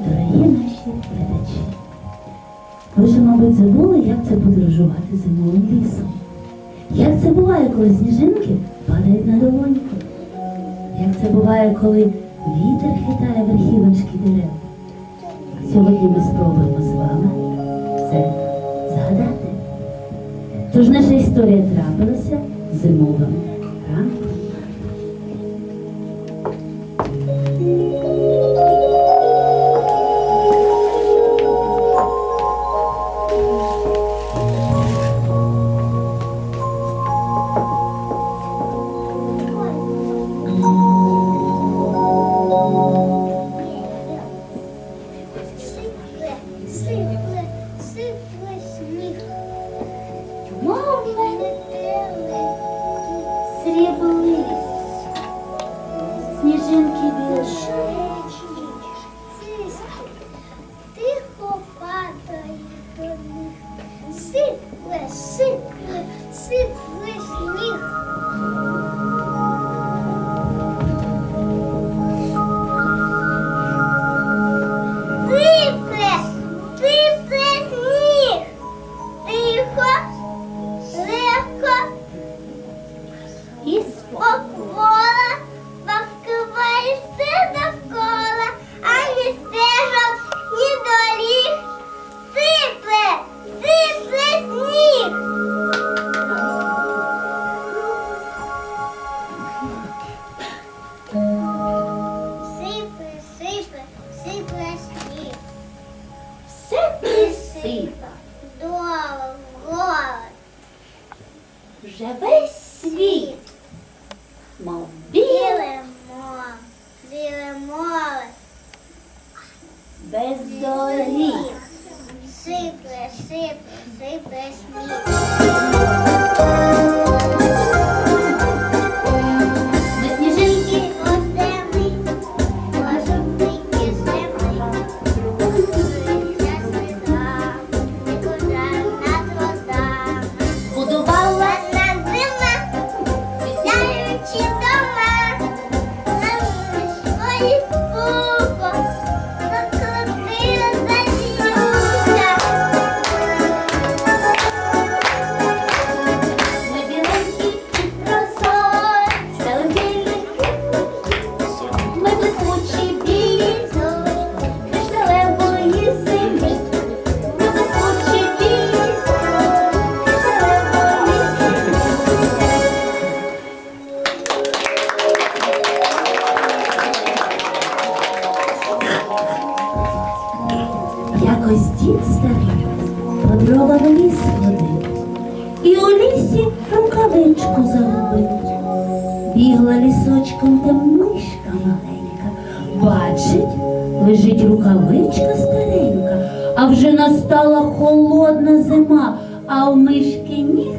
Дорогі наші глядачі, ви вже, мабуть, забули, як це подорожувати зимовим лісом. Як це буває, коли сніжинки падають на долоньку? Як це буває, коли вітер хитає верхівочки дерев? Сьогодні ми спробуємо з вами це згадати. Тож наша історія трапилася зимовим ранком. Вже весь світ, Дід старий по дрова в ліс ходив, і у лісі рукавичку загубив. Бігла лісочком де мишка маленька. Бачить, лежить рукавичка старенька, а вже настала холодна зима, а в мишки ні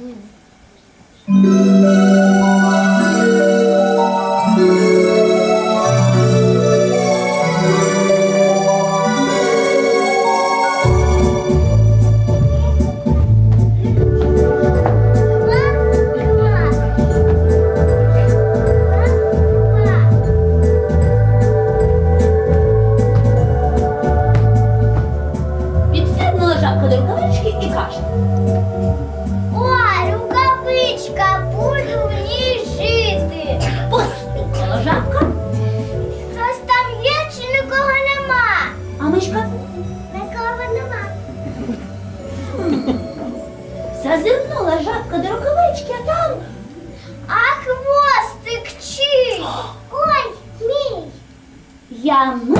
嗯。Vamos.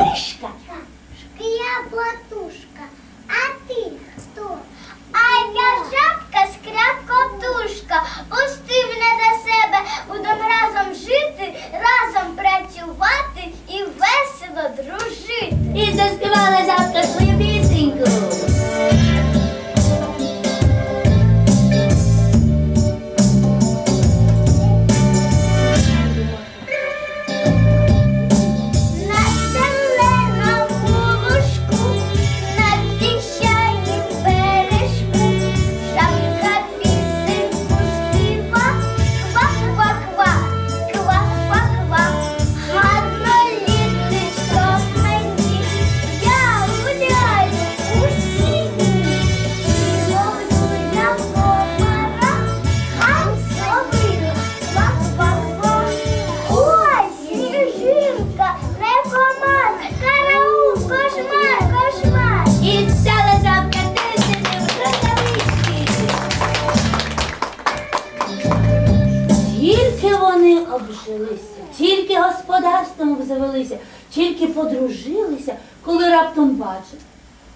закружилися, коли раптом бачать,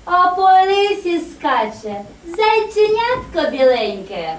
А по лисі скаче зайченятко біленьке.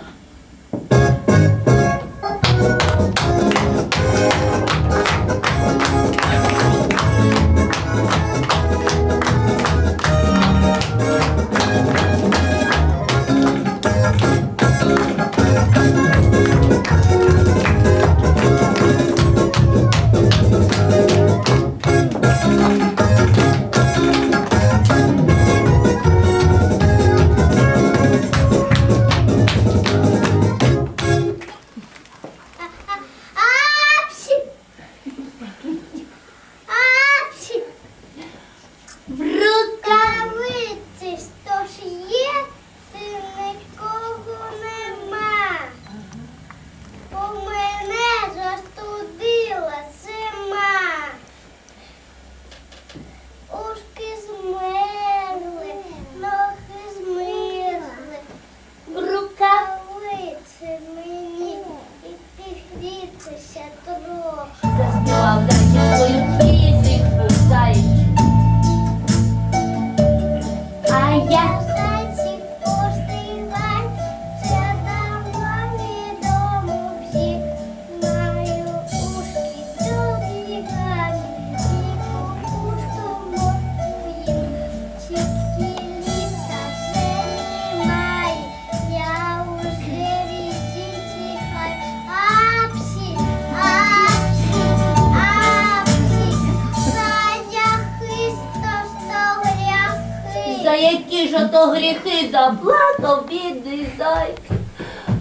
то гріхи заплакав бідний зайчик.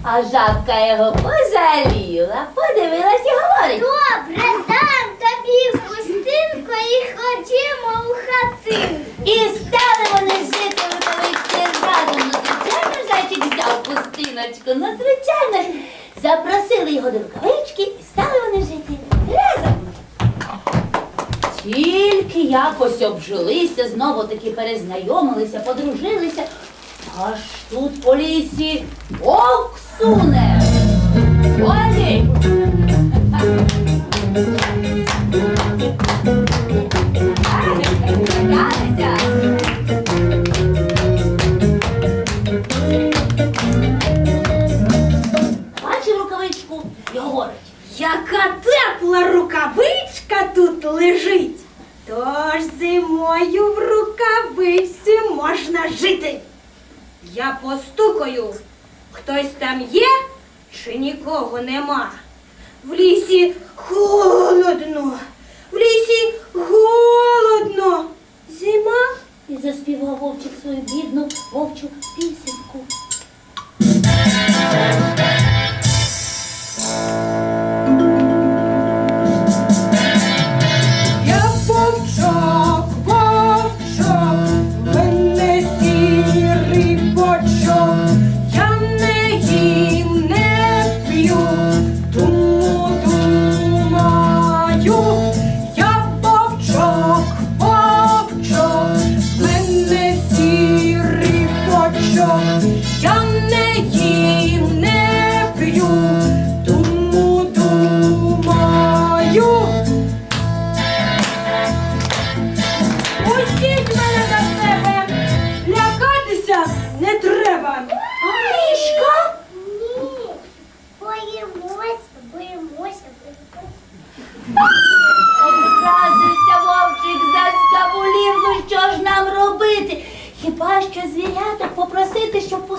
А жабка його пожаліла, подивилась і говорить. Добре, дам тобі в пустинку і ходімо у хатинку. І стали вони жити у товичці разом. Ну, звичайно, зайчик взяв пустиночку, ну, звичайно ж. Запросили його до рукавички Тільки якось обжилися, знову таки перезнайомилися, подружилися, аж тут по лісі вовк суне. Олі! Бачи рукавичку і говорить, Яка тепла рукавичка тут лежить. Аж зимою в рукавиці можна жити. Я постукаю, хтось там є чи нікого нема. В лісі холодно, в лісі холодно. Зима і заспівав вовчик свою бідну вовчу пісеньку.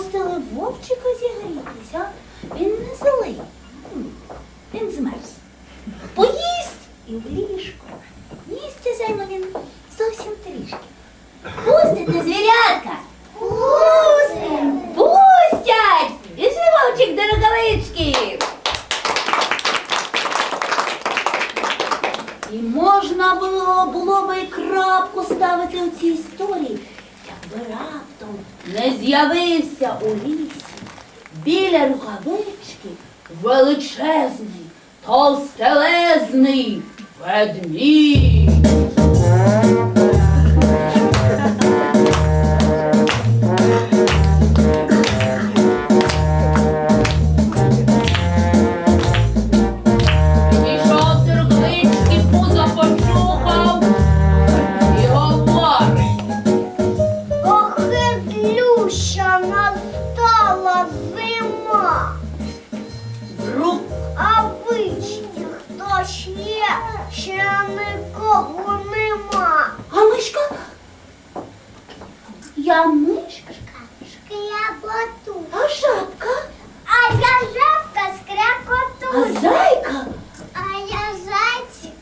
Пустили вовчика зігрітися? З'явився у лісі біля рукавички величезний, товстелезний ведмідь. Хто ж є, ще нікого нема. А мишка? Я мишка. Шкряботу. А жабка? А я жабка А скрякоту. зайка? А я зайчик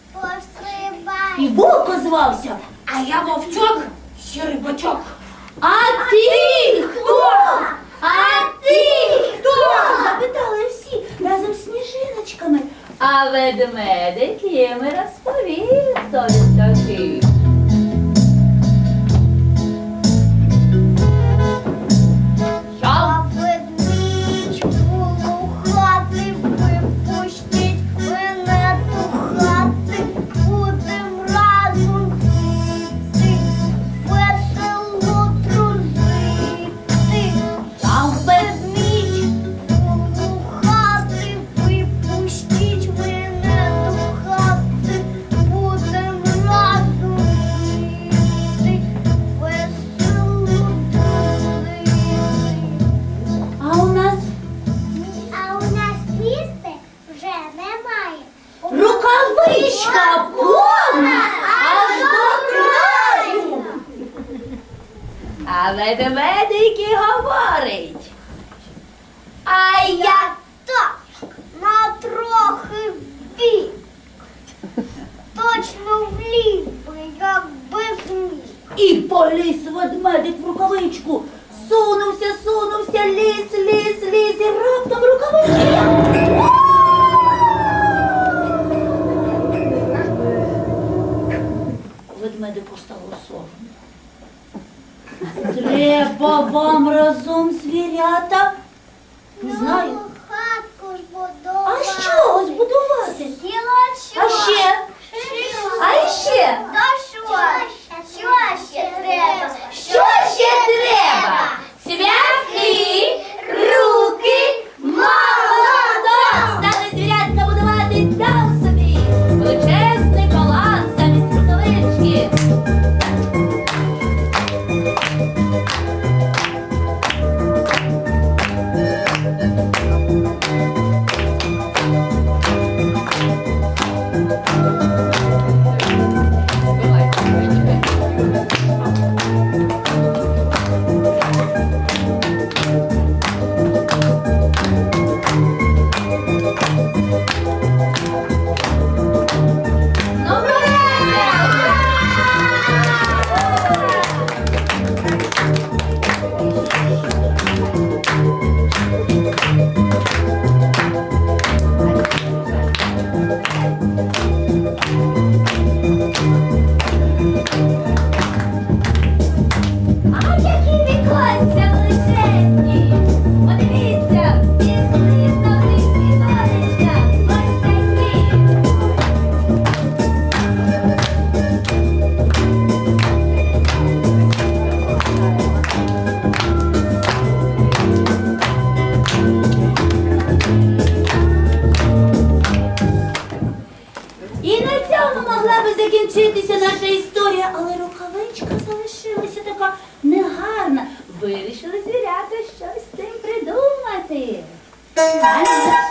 І пострибаю. звався. А я вовчок, сірий бочок. А ти хто? А ти хто? Запитали всі разом з сніжиночками. А ведмедик їм розповів, хто такий. Рукавичка повна аж до краю. А ведмедик і говорить. А я Так, на трохи вбік. Точно вліз би, як без міг. і поліз ведмедик в рукавичку. Сунувся, сунувся, ліз, ліз, ліз, і раптом рукавичка. Ведмедику стало соромно. Треба вам разом звірята. Не знаю. Нову хатку ж А що збудувати? А ще? А ще? Та що? Що ще треба? Що ще треба? 来了